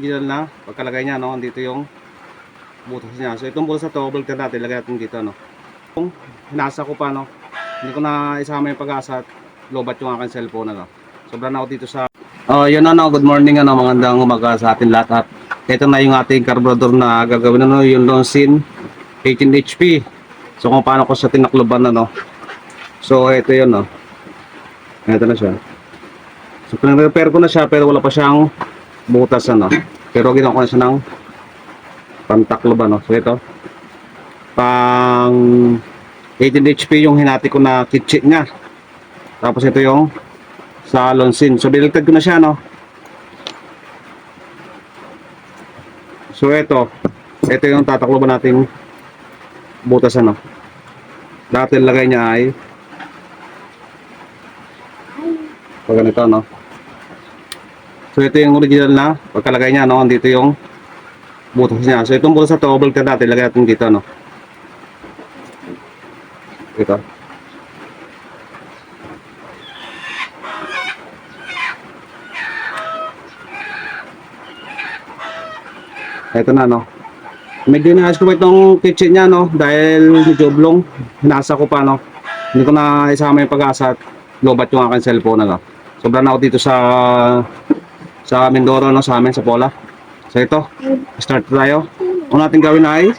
Original na pagkalagay niya no, dito yung butas niya. So itong butas na to, baliktad natin, lagay natin dito no. Kung hinasa ko pa no, hindi ko na isama yung pag-asa at lobat yung aking cellphone ano. Sobra na ako dito sa Oh, yun ano, good morning ano, magandang umaga sa atin lahat. At ito na yung ating carburetor na gagawin ano, yung Lonsin 18 HP. So kung paano ko sa tinakloban ano. So ito yun no. Ito na siya. So pinag-repair ko na siya pero wala pa siyang butas ano. Pero ginawa ko na siya ng pantakloban no. So ito. Pang 18 HP yung hinati ko na kitchen niya. Tapos ito yung sa Lonsin. So biligtad ko na siya no. So ito, ito yung tatakloban nating butas ano. Dati lagay niya ay pag ganito no. So ito yung original na pagkalagay niya no, dito yung butas niya. So itong butas na to, baliktad natin, lagay natin dito no. Ito. Ito na no. Medyo inaayos ko pa itong kitchen niya no dahil medyo oblong. Hinasa ko pa no. Hindi ko na isama yung pag-asa at lobat yung aking cellphone ano. Na ako dito sa sa Mindoro no sa amin sa Pola. So ito, start tayo. Ang natin gawin ay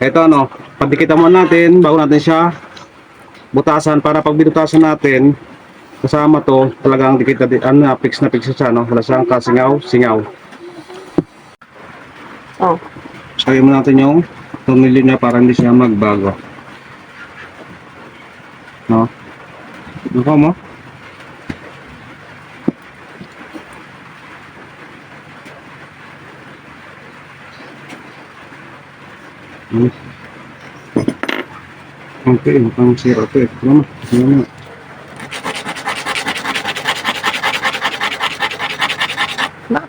ito ano, pagdikitan muna natin bago natin siya butasan para pag binutasan natin kasama to talagang dikit na di- ano na fix na fix siya no wala siyang kasingaw singaw Oh, Sabi mo natin yung tornilyo niya para hindi siya magbago. No? Ano mo? Okay, mukhang sira to eh. Ano mo?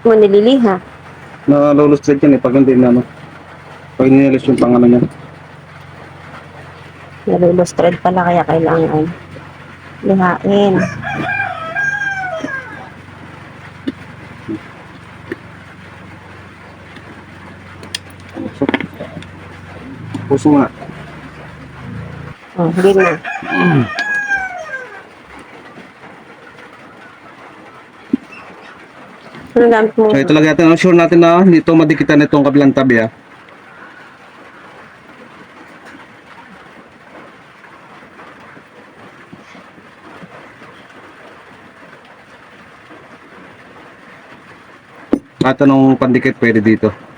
bakit mo nililiha? Nalulustrate yan eh pag hindi na ano. Pag nilalis yung pangalan niya. Nalulustred pala kaya kailangan lihain. Puso nga. Oh, hindi na. Ano mo? So ito lang natin, sure natin na dito madikitan itong kabilang tabi ah. At anong pandikit pwede dito?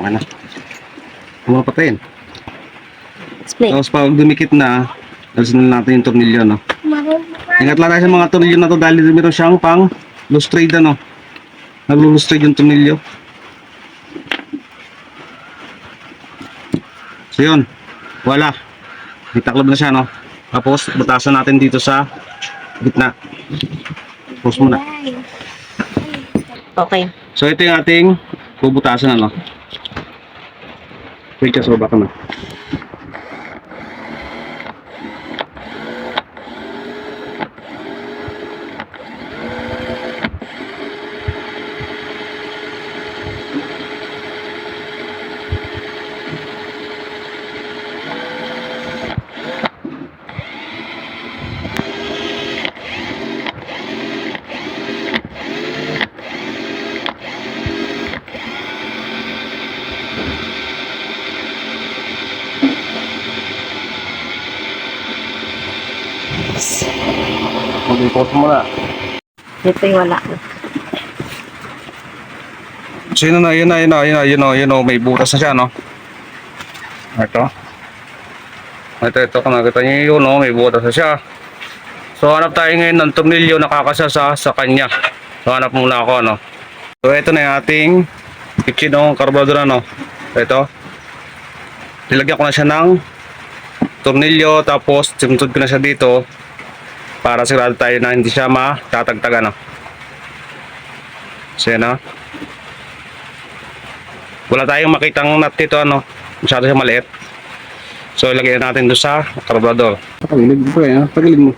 Okay na. Pumapatayin. Explain. Tapos pag dumikit na, alisin na natin yung tornilyo, no? Ingat lang tayo sa mga tornilyo na to dahil meron siyang pang lustrade, ano? Naglulustrade yung tornilyo. So yun, wala. Itaklob na siya, no? Tapos, butasan natin dito sa gitna. Pause muna. Okay. So ito yung ating bubutasan, ano? Wait, just baka na. Mag-pause muna. Dito yung wala na. So yun na, yun na, yun na, yun na, yun na, yun na, may butas na siya, no? Ito. Ito, ito, kung nakita niyo yun, no? may butas na siya. So, hanap tayo ngayon ng tornilyo na kakasasa sa kanya. So, hanap muna ako, ano. So, ito na yung ating kitchen, no? Carburetor, ano. Ito. Nilagyan ko na siya ng tornilyo, tapos sinuntod ko na siya dito para sigurado tayo na hindi siya matatagtag, ano. So, yan, no? Wala tayong makitang nut dito, ano. Masyado siya maliit. So, ilagay natin doon sa carburetor. Pagilid mo eh, pagilid mo.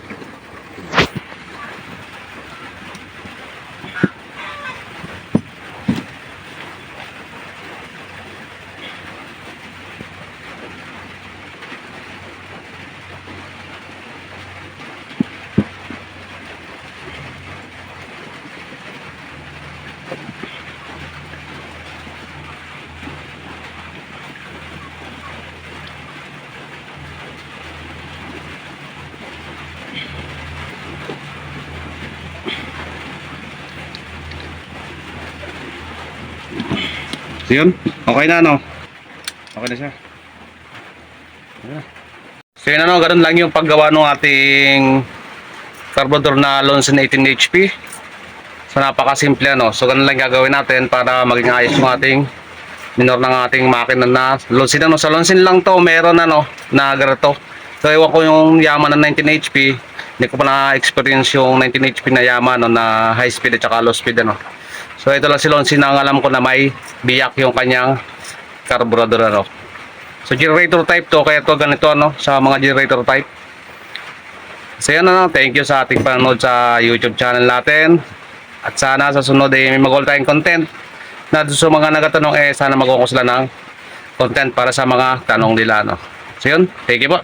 So, yun. Okay na, no? Okay na siya. So, yun, ano, ganun lang yung paggawa ng ating carburetor na Lonson 18 HP. So, napakasimple, ano? So, ganun lang gagawin natin para maging ayos yung ating minor ng ating makina na Lonsin, ano? Sa Lonsin lang to, meron, ano, na ganito. So, ewan ko yung Yaman na 19 HP. Hindi ko pa na-experience yung 19 HP na Yaman, no, na high speed at saka low speed, ano. So ito lang si Lonsin ang alam ko na may biyak yung kanyang carburetor ano. So generator type to kaya to ganito ano sa mga generator type. So yan ano, thank you sa ating panonood sa YouTube channel natin. At sana sa sunod ay may mag-all time content na sa mga nagatanong eh sana magkukuha sila ng content para sa mga tanong nila no. So yun, thank you po.